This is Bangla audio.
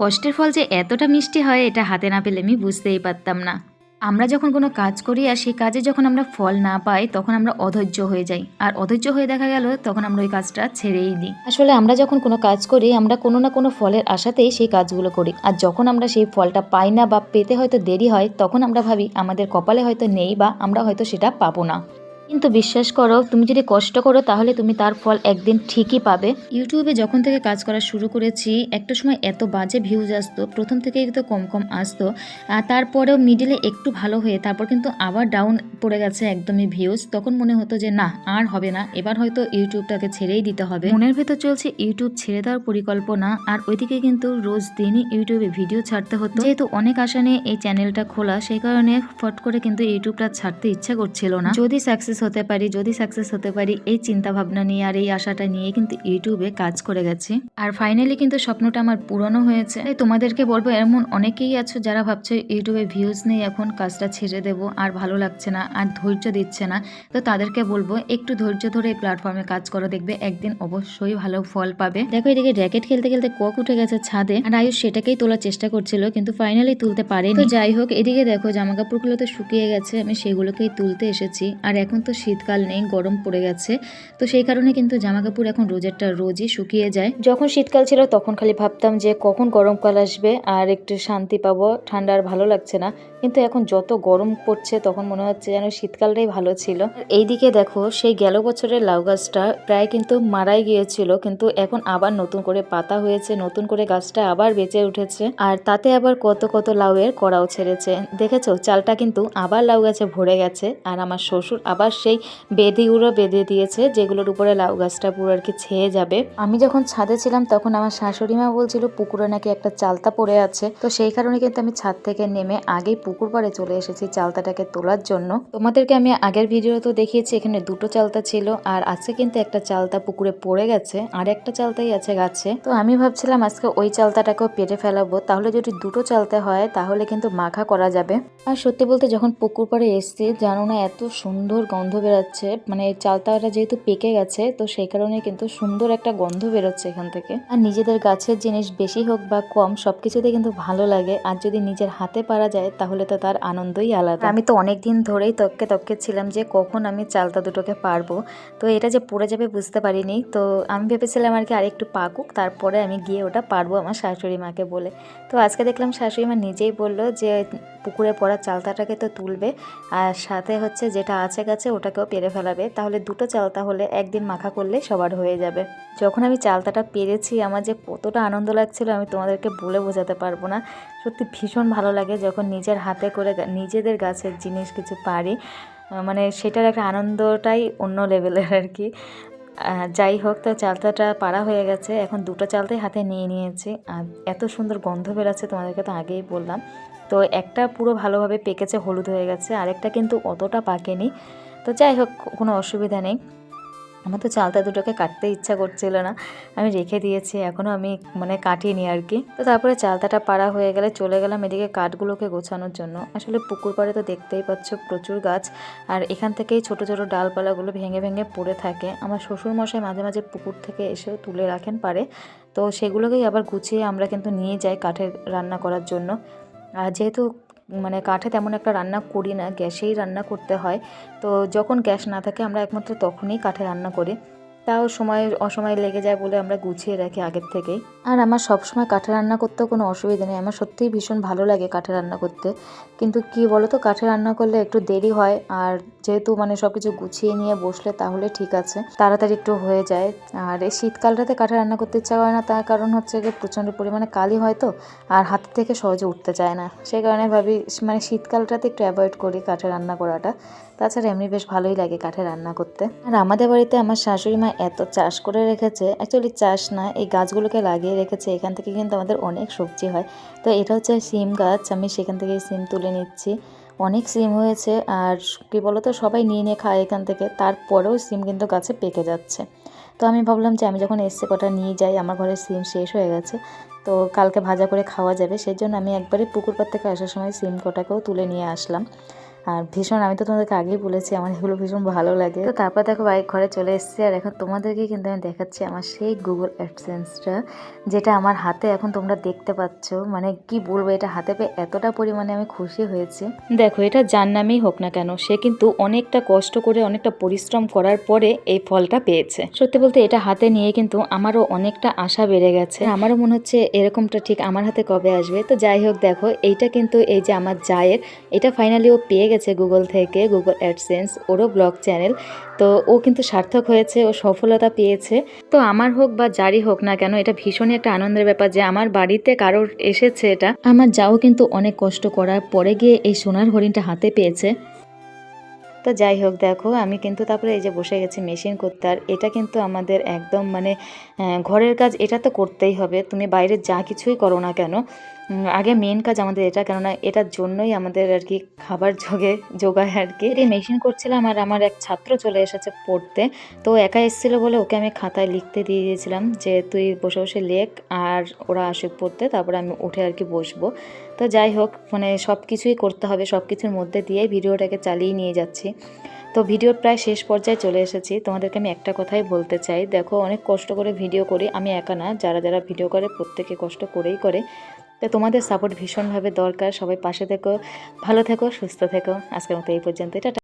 কষ্টের ফল যে এতটা মিষ্টি হয়, এটা হাতে না পেলে আমি বুঝতেই পারতাম না। আমরা যখন কোনো কাজ করি আর সেই কাজে যখন আমরা ফল না পাই, তখন আমরা অধৈর্য হয়ে যাই। আর অধৈর্য হয়ে দেখা গেল, তখন আমরা ওই কাজটা ছেড়েই দিই। আসলে আমরা যখন কোনো কাজ করি, আমরা কোনো না কোনো ফলের আশাতেই সেই কাজগুলো করি। আর যখন আমরা সেই ফলটা পাই না বা পেতে হয়তো দেরি হয়, তখন আমরা ভাবি আমাদের কপালে হয়তো নেই বা আমরা হয়তো সেটা পাবো না। কিন্তু বিশ্বাস করো তুমি যদি কষ্ট করো তাহলে তুমি তার ফল একদিন ঠিকই পাবে। ইউটিউবে যখন থেকে কাজ করা শুরু করেছি একটা সময় এত বাজে ভিউজ আসতো প্রথম থেকেই তো কম কম আসতো আর তারপরেও মিডিলে একটু ভালো হয়ে তারপর কিন্তু আবার ডাউন পড়ে গেছে একদমই ভিউজ তখন মনে হতো যে না আর হবে না। এবার হয়তো ইউটিউবটাকে ছেড়েই দিতে হবে। মনের ভেতর চলছে ইউটিউব ছেড়ে দেওয়ার পরিকল্পনা আর ওইদিকে কিন্তু রোজ দিনই ইউটিউবে ভিডিও ছাড়তে হতো। যেহেতু অনেক আশা নিয়ে এই চ্যানেলটা খোলা সেই কারণে ফট করে কিন্তু ইউটিউবটা ছাড়তে ইচ্ছা করছিল না। যদি সাকসেস হতে পারি, যদি সাকসেস হতে পারি, এই চিন্তা ভাবনা নিয়ে আর এই আশাটা নিয়ে কিন্তু ইউটিউবে কাজ করে গেছি। আর ফাইনালি কিন্তু স্বপ্নটা আমার পূরণও হয়েছে। তাই তোমাদেরকে বলব, এমন অনেকেই আছো যারা ভাবছ ইউটিউবে ভিউজ নেই, এখন কাজটা ছেড়ে দেবো, আর ভালো লাগছে না, আর ধৈর্য দিচ্ছে না। তো তাদেরকে বলব, একটু ধৈর্য ধরে এই প্ল্যাটফর্মে কাজ করো, দেখবে একদিন অবশ্যই ভালো ফল পাবে। দেখো এদিকে র্যাকেট খেলতে খেলতে কক উঠে গেছে ছাদে, আর আয়ুষ সেটাকেই তোলার চেষ্টা করছিল, কিন্তু ফাইনালি তুলতে পারেনি। তো যাই হোক, এদিকে দেখো জামা কাপড়গুলো তো শুকিয়ে গেছে, আমি সেগুলোকেই তুলতে এসেছি, আর এখন তো শীতকাল নেই, গরম পড়ে গেছে। তো সেই কারণে কিন্তু জামা কাপড় এখন রোজেরটা রোজই শুকিয়ে যায়। যখন শীতকাল ছিল তখন খালি ভাবতাম যে কখন গরমকাল আসবে আর একটু শান্তি পাবো, ঠান্ডা আর ভালো লাগছে না। কিন্তু এখন যত গরম পড়ছে তখন মনে হচ্ছে যেন শীতকালটাই ভালো ছিল। এইদিকে দেখো, সেই গেল বছরের লাউ গাছটা প্রায় কিন্তু মারাই গিয়েছিল, কিন্তু এখন আবার নতুন করে পাতা হয়েছে, নতুন করে গাছটা আবার বেঁচে উঠেছে। আর তাতে আবার কত কত লাউয়ের কড়াও ছেড়েছে। দেখেছ, চালটা কিন্তু আবার লাউ গাছে ভরে গেছে, আর আমার শ্বশুর আবার সেই বেদিগুলো বেঁধে দিয়েছে, যেগুলোর উপরে লাউ গাছটা পুরো আর কি ছেয়ে যাবে। আমি যখন ছাদে ছিলাম তখন আমার শাশুড়ি মা বলছিল, পুকুরে নাকি একটা চালতা পড়ে আছে। তো সেই কারণে কিন্তু আমি ছাদ থেকে নেমে আগেই পুকুর পাড়ে চলে এসেছি চালতাটাকে তোলার জন্য। তোমাদেরকে আমি আগের ভিডিও তো দেখিয়েছি, এখানে দুটো চালতা ছিল আর আজকে কিন্তু একটা চালতা পুকুরে পড়ে গেছে, আর একটা চালতাই আছে গাছে। তো আমি ভাবছিলাম আজকে ওই চালতাটাকেও পেরে ফেলাবো, তাহলে যদি দুটো চালতে হয় তাহলে কিন্তু মাখা করা যাবে। আর সত্যি বলতে যখন পুকুর পাড়ে এসছি, জানো না এত সুন্দর গন্ধ বেরোচ্ছে। মানে চালতাটা যেহেতু পেকে গেছে, তো সেই কারণে কিন্তু সুন্দর একটা গন্ধ বেরোচ্ছে এখান থেকে। আর নিজেদের গাছের জিনিস বেশি হোক বা কম সব সবকিছুতে কিন্তু ভালো লাগে। আর যদি নিজের হাতে পারা যায়, তাহলে তো তার আনন্দই আলাদা। আমি তো অনেক দিন ধরেই তককে তককে ছিলাম যে কখন আমি চালতা দুটোকে পারব। তো এটা যে পড়ে যাবে বুঝতে পারিনি। তো আমি ভেবেছিলাম আর কি আরেকটু পাকুক, তারপরে আমি গিয়ে ওটা পারব আমার শাশুড়ি মাকে বলে। তো আজকে দেখলাম শাশুড়ি মা নিজেই বলল যে, পুকুরে পড়া চালতাটাকে তো তুলবে। আর সাথে হচ্ছে যেটা আছে গাছে ওটাকেও পেরে ফেলাবে, তাহলে দুটো চালতা হলে একদিন মাখা করলে সবার হয়ে যাবে। যখন আমি চালতাটা পেরেছি, আমার যে কতটা আনন্দ লাগছিল, আমি তোমাদেরকে বলে বোঝাতে পারব না। সত্যি ভীষণ ভালো লাগে যখন নিজের হাতে করে নিজেদের গাছের জিনিস কিছু পারি। মানে সেটার একটা আনন্দটাই অন্য লেভেলের আর কি যাই হোক, তো চালতাটা পাড়া হয়ে গেছে। এখন দুটো চালতাই হাতে নিয়ে নিয়েছি। আর এত সুন্দর গন্ধ বেরাচ্ছে, তোমাদেরকে তো আগেই বললাম। তো একটা পুরো ভালোভাবে পেকেছে, হলুদ হয়ে গেছে। আরেকটা কিন্তু অতটা পাকেনি। তো যাই হোক কোনো অসুবিধা নেই। আমার তো চালতা দুটোকে কাটতে ইচ্ছা করছিল না। আমি রেখে দিয়েছি, এখনও আমি মানে কাটিনি আর কি। তো তারপরে চালতাটা পাড়া হয়ে গেলে চলে গেলাম এদিকে কাঠগুলোকে গোছানোর জন্য। আসলে পুকুর পাড়ে তো দেখতেই পাচ্ছ প্রচুর গাছ, আর এখান থেকেই ছোট ছোট ডালপালাগুলো ভেঙে ভেঙে পড়ে থাকে। আমার শ্বশুরমশাই মাঝে মাঝে পুকুর থেকে এসেও তুলে রাখেন পারে তো সেগুলোকেই আবার গুছিয়ে আমরা কিন্তু নিয়ে যাই কাঠের রান্না করার জন্য। আর যেহেতু মানে কাঠে তেমন একটা রান্না করি না, গ্যাসেই রান্না করতে হয়। তো যখন গ্যাস না থাকে, আমরা একমাত্র তখনই কাঠে রান্না করি। তাও সময়, অসময় লেগে যায় বলে আমরা গুছিয়ে রাখি আগের থেকেই। আর আমার সব সময় কাঠে রান্না করতেও কোনো অসুবিধা নেই। আমার সত্যিই ভীষণ ভালো লাগে কাঠে রান্না করতে। কিন্তু কি বলো তো কাঠে রান্না করলে একটু দেরি হয় আর যেহেতু মানে সব কিছু গুছিয়ে নিয়ে বসলে তাহলে ঠিক আছে। তাড়াতাড়ি একটু হয়ে যায়। আর এই শীতকালটাতে কাঠে রান্না করতে ইচ্ছা করে না, তার কারণ হচ্ছে যে প্রচণ্ড পরিমাণে কালি হয় তো, আর হাত থেকে সহজে উঠতে চায় না। সেই কারণে ভাবি মানে শীতকালটাতে একটু অ্যাভয়েড করি কাঠে রান্না করাটা। তাছাড়া এমনি বেশ ভালোই লাগে কাঠে রান্না করতে। আর আমাদের বাড়িতে আমার শাশুড়ি মা এত চাষ করে রেখেছে অ্যাকচুয়ালি চাষ না, এই গাছগুলোকে লাগিয়ে রেখেছে, এখান থেকে কিন্তু আমাদের অনেক সবজি হয়। তো এটা হচ্ছে সিম গাছ, আমি সেখান থেকে সিম তুলে নিচ্ছি। অনেক সিম হয়েছে, আর কী বলো তো সবাই নিয়ে নিয়ে খায় এখান থেকে, তারপরেও সিম কিন্তু গাছে পেকে যাচ্ছে। তো আমি ভাবলাম যে আমি যখন এসছে কটা নিয়ে যাই, আমার ঘরে সিম শেষ হয়ে গেছে, তো কালকে ভাজা করে খাওয়া যাবে, সেই জন্য আমি একবারে পুকুর পাড় থেকে আসার সময় সিম কটাকেও তুলে নিয়ে আসলাম। আর ভীষণ, আমি তো তোমাদেরকে আগেই বলেছি, আমার এগুলো ভীষণ ভালো লাগে। তো তারপর দেখো বাইক ঘরে চলে এসেছি, আর এখন তোমাদেরকে কিন্তু আমি দেখাচ্ছি আমার সেই গুগল অ্যাডসেন্সটা যেটা আমার হাতে এখন তোমরা দেখতে পাচ্ছ। মানে কি বলব, এটা হাতে পেয়ে এতটা পরিমাণে আমি খুশি হয়েছি। দেখো, এটা যার নামেই হোক না কেন, সে কিন্তু অনেকটা কষ্ট করে, অনেকটা পরিশ্রম করার পরে এই ফলটা পেয়েছে। সত্যি বলতে এটা হাতে নিয়ে কিন্তু আমারও অনেকটা আশা বেড়ে গেছে। আমারও মনে হচ্ছে এরকমটা ঠিক আমার হাতে কবে আসবে। তো যাই হোক, দেখো, এইটা কিন্তু এই যে আমার জায়ের, এটা ফাইনালি ও পেয়ে গেছে। গুগল থেকে গুগল অ্যাডসেন্স ওরও ব্লগ চ্যানেল তো ও কিন্তু সার্থক হয়েছে, ও সফলতা পেয়েছে। তো আমার হোক বা যারই হোক না কেন, এটা ভীষণই একটা আনন্দের ব্যাপার যে আমার বাড়িতে কারোর এসেছে এটা। আমার যাও কিন্তু অনেক কষ্ট করার পরে গিয়ে এই সোনার হরিণটা হাতে পেয়েছে। তো যাই হোক দেখো, আমি কিন্তু তারপরে এই যে বসে গেছি মেশিন করতে, আর এটা কিন্তু আমাদের একদম মানে ঘরের কাজ এটা তো করতেই হবে। তুমি বাইরে যা কিছুই করো না কেন আগে মেন কাজ আমাদের এটা, কেননা এটার জন্যই আমাদের আর কি খাবার যোগে, যোগায় আর কি। এই মেশিন করছিলাম আর আমার এক ছাত্র চলে এসেছে পড়তে, তো একা এসেছিল বলে ওকে আমি খাতায় লিখতে দিয়ে দিয়েছিলাম যে, তুই বসে বসে লেখ আর ওরা আসুক পড়তে, তারপরে আমি উঠে আর কি বসবো। তো যাই হোক মানে সব কিছুই করতে হবে সব কিছুর মধ্যে দিয়ে ভিডিওটাকে চালিয়ে নিয়ে যাচ্ছি তো ভিডিও প্রায় শেষ পর্যায়ে চলে এসেছি। তোমাদেরকে আমি একটা কথাই বলতে চাই। দেখো, অনেক কষ্ট করে ভিডিও করি। আমি একা না, যারা যারা ভিডিও করে প্রত্যেকে কষ্ট করেই করে। তো তোমাদের সাপোর্ট ভীষণভাবে দরকার। সবাই পাশে থেকো, ভালো থেকো, সুস্থ থেকো। আজকের মতো এই পর্যন্ত এটা